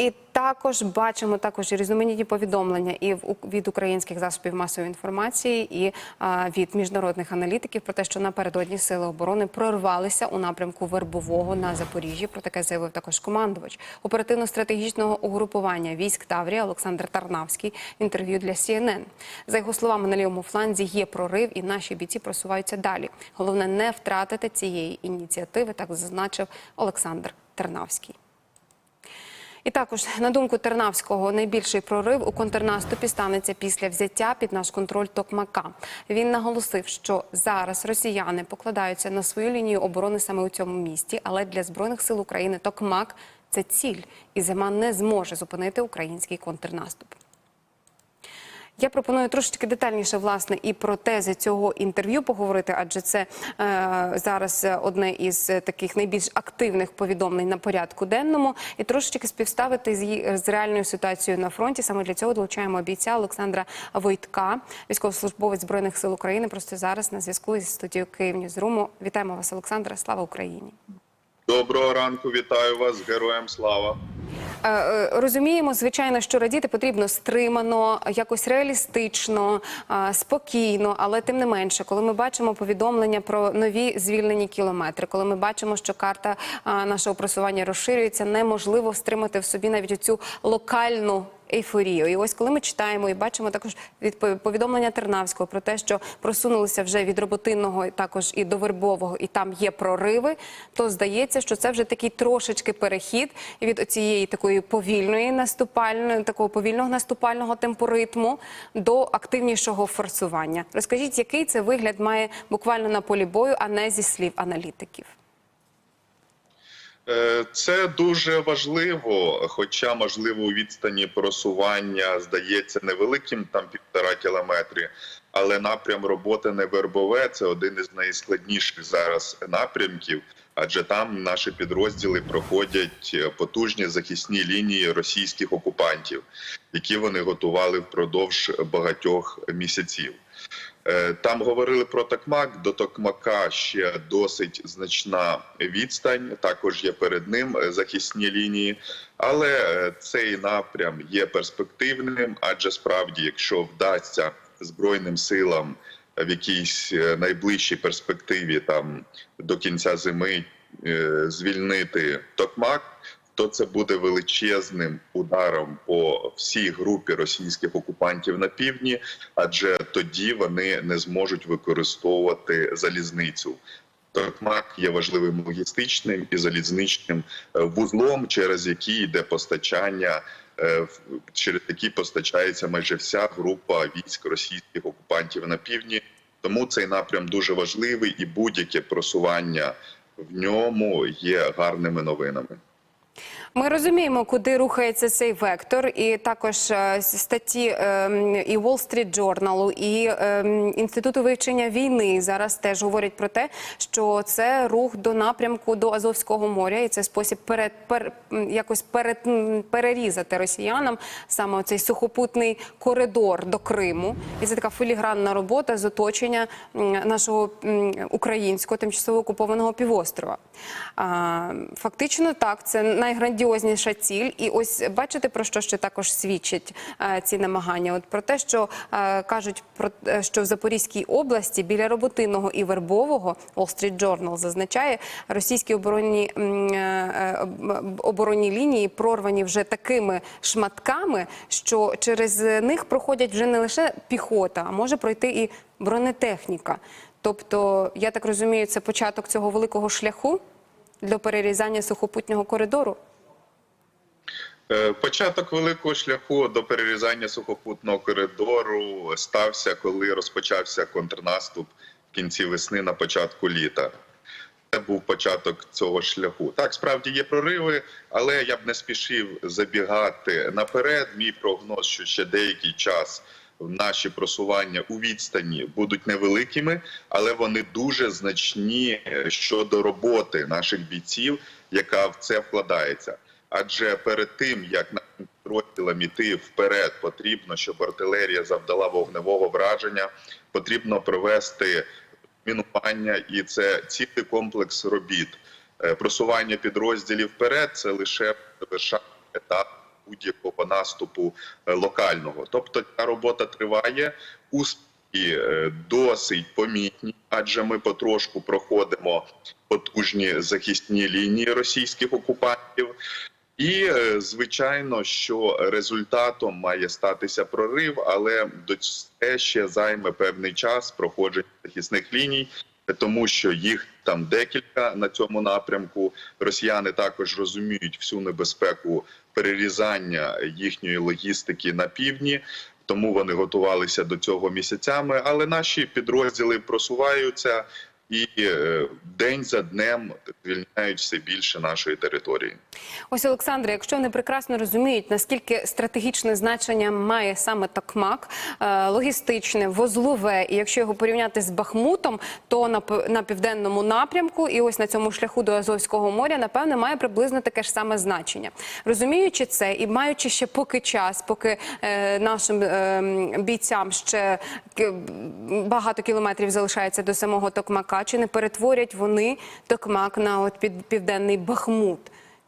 І також бачимо також різноманітні повідомлення і від українських засобів масової інформації, і від міжнародних аналітиків про те, що напередодні сили оборони прорвалися у напрямку Вербового на Запоріжжі. Про таке заявив також командувач оперативно-стратегічного угрупування військ Таврія Олександр Тарнавський інтерв'ю для CNN. За його словами, на лівому фланзі є прорив, і наші бійці просуваються далі. Головне не втратити цієї ініціативи, так зазначив Олександр Тернавський. І також на думку Тернавського, найбільший прорив у контрнаступі станеться після взяття під наш контроль Токмака. Він наголосив, що зараз росіяни покладаються на свою лінію оборони саме у цьому місті, але для збройних сил України Токмак це ціль, і зима не зможе зупинити український контрнаступ. Я пропоную трошечки детальніше власне і про тези цього інтерв'ю поговорити, адже це е, зараз одне із таких найбільш активних повідомлень на порядку денному, і трошечки співставити з, з реальною ситуацією на фронті. Саме для цього долучаємо бійця Олександра Войтка, військовослужбовець збройних сил України. Просто зараз на зв'язку із студією Київ Ньюзруму. Вітаємо вас, Олександре. Слава Україні! Доброго ранку, вітаю вас, героям слава. Е, е, Розуміємо, звичайно, що радіти потрібно стримано, якось реалістично, е, спокійно, але тим не менше, коли ми бачимо повідомлення про нові звільнені кілометри, коли ми бачимо, що карта нашого просування розширюється, неможливо стримати в собі навіть цю локальну. Ейфорію, і ось коли ми читаємо і бачимо також від повідомлення Тернавського про те, що просунулися вже від роботинного також і до вербового, і там є прориви, то здається, що це вже такий трошечки перехід від цієї такої повільної наступальної, такого повільного наступального темпоритму до активнішого форсування. Розкажіть, який це вигляд має буквально на полі бою, а не зі слів аналітиків. Е, Це дуже важливо, хоча можливо у відстані просування здається невеликим, там півтора кілометри, але напрям роботи не вербове це один із найскладніших зараз напрямків, адже там наші підрозділи проходять е, потужні захисні лінії російських окупантів, які вони готували впродовж багатьох місяців. Е, Там говорили про Токмак. До Токмака ще досить значна відстань. Також є перед ним е, захисні лінії, але е, цей напрям є перспективним, адже справді, якщо вдасться збройним силам в якійсь найближчій перспективі, там до кінця зими звільнити Токмак. То це буде величезним ударом по всій групі російських окупантів на півдні, адже тоді вони не зможуть використовувати залізницю. Токмак є важливим логістичним і залізничним е, вузлом, через який йде постачання, е, через який постачається майже вся група військ російських окупантів на півдні. Тому цей напрям дуже важливий, і будь-яке просування в ньому є гарними новинами. Ми розуміємо, куди рухається цей вектор, і також е, статті ем, і Wall Street Journal, і ем, інституту вивчення війни зараз теж говорять про те, що це рух до напрямку до Азовського моря, і це спосіб перед, пер, якось перед, перерізати росіянам саме цей сухопутний коридор до Криму. І це така філігранна робота з оточення нашого українського тимчасово окупованого півострова. А, Фактично, так, це найграндіозніша ціль. І ось бачите, про що ще також свідчать е, ці намагання? От про те, що е, кажуть про те, що в Запорізькій області біля Роботиного і Вербового Wall Street Journal зазначає, російські оборонні е, е, оборонні лінії прорвані вже такими шматками, що через них проходять вже не лише піхота, а може пройти і бронетехніка. Тобто, я так розумію, це початок цього великого шляху для перерізання сухопутнього коридору. Е, Початок великого шляху до перерізання сухопутного коридору стався, коли розпочався контрнаступ в кінці весни на початку літа. Це був початок цього шляху. Так, справді є прориви, але я б не спішив забігати наперед. Мій прогноз, що ще деякий час наші просування у відстані будуть невеликими, але вони дуже значні е, щодо роботи наших бійців, яка в це вкладається. Адже перед тим як нашим підрозділам іти вперед, потрібно, щоб артилерія завдала вогневого враження, потрібно провести мінування, і це цілий комплекс робіт. Е, Просування підрозділів вперед це лише завершальний етап будь-якого наступу е, локального. Тобто ця робота триває успіхи е, досить помітні, адже ми потрошку проходимо потужні захисні лінії російських окупантів. І е, звичайно, що результатом має статися прорив, але до це ще займе певний час проходження захисних ліній, тому що їх там декілька на цьому напрямку. Росіяни також розуміють всю небезпеку перерізання їхньої логістики на півдні. Тому вони готувалися до цього місяцями, але наші підрозділи просуваються і е, день за днем звільняють все більше нашої території. Ось Олександре, якщо вони прекрасно розуміють, наскільки стратегічне значення має саме Токмак, е, логістичне, вузлове, і якщо його порівняти з Бахмутом, то на, південному напрямку і ось на цьому шляху до Азовського моря, напевне, має приблизно таке ж саме значення. Розуміючи це і маючи ще поки час, поки е, нашим бійцям ще багато кілометрів залишається до самого Токмака, чи не перетворять вони Токмак на от під, південний Бахмут?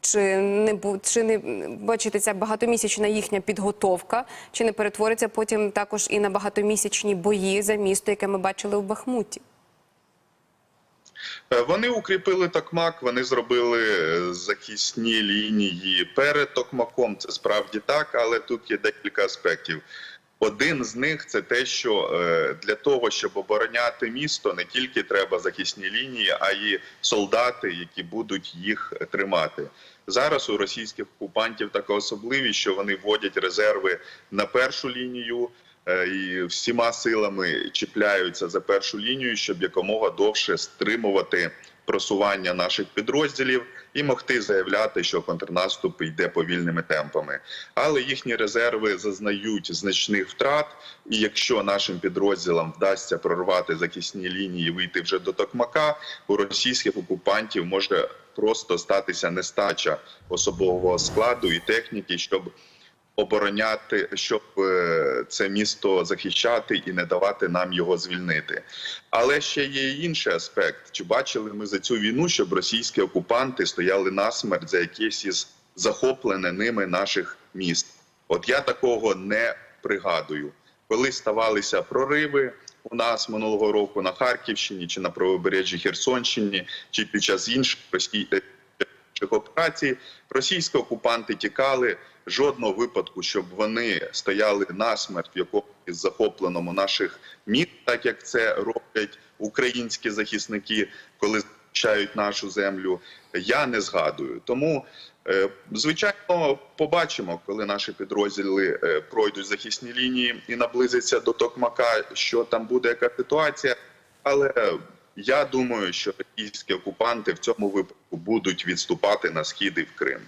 Чи не чи не бачите ця багатомісячна їхня підготовка, чи не перетвориться потім також і на багатомісячні бої за місто, яке ми бачили в Бахмуті? Е, Вони укріпили Токмак, вони зробили е, захисні лінії перед Токмаком. Це справді так, але тут є декілька аспектів. Один з них це те, що е, для того, щоб обороняти місто, не тільки треба захисні лінії, а й солдати, які будуть їх тримати. Зараз у російських окупантів така особливість, що вони вводять резерви на першу лінію е, і всіма силами чіпляються за першу лінію, щоб якомога довше стримувати просування наших підрозділів і могти заявляти, що контрнаступ йде повільними темпами. Але їхні резерви зазнають значних втрат. І якщо нашим підрозділам вдасться прорвати захисні лінії, і вийти вже до Токмака, у російських окупантів може просто статися нестача особового складу і техніки, щоб обороняти, щоб е, це місто захищати і не давати нам його звільнити. Але ще є інший аспект. Чи бачили ми за цю війну, щоб російські окупанти стояли насмерть за якесь із захоплене ними наших міст? От я такого не пригадую. Коли ставалися прориви у нас минулого року на Харківщині чи на правобережжі Херсонщині, чи під час інших росій- інших операцій, російські окупанти тікали. Жодного випадку, щоб вони стояли насмерть в якомусь захопленому наших міст, так як це роблять українські захисники, коли захищають нашу землю. Я не згадую. Тому, е, звичайно, побачимо, коли наші підрозділи е, пройдуть захисні лінії і наблизяться до Токмака, що там буде яка ситуація. Але я думаю, що російські окупанти в цьому випадку будуть відступати на схід і в Крим.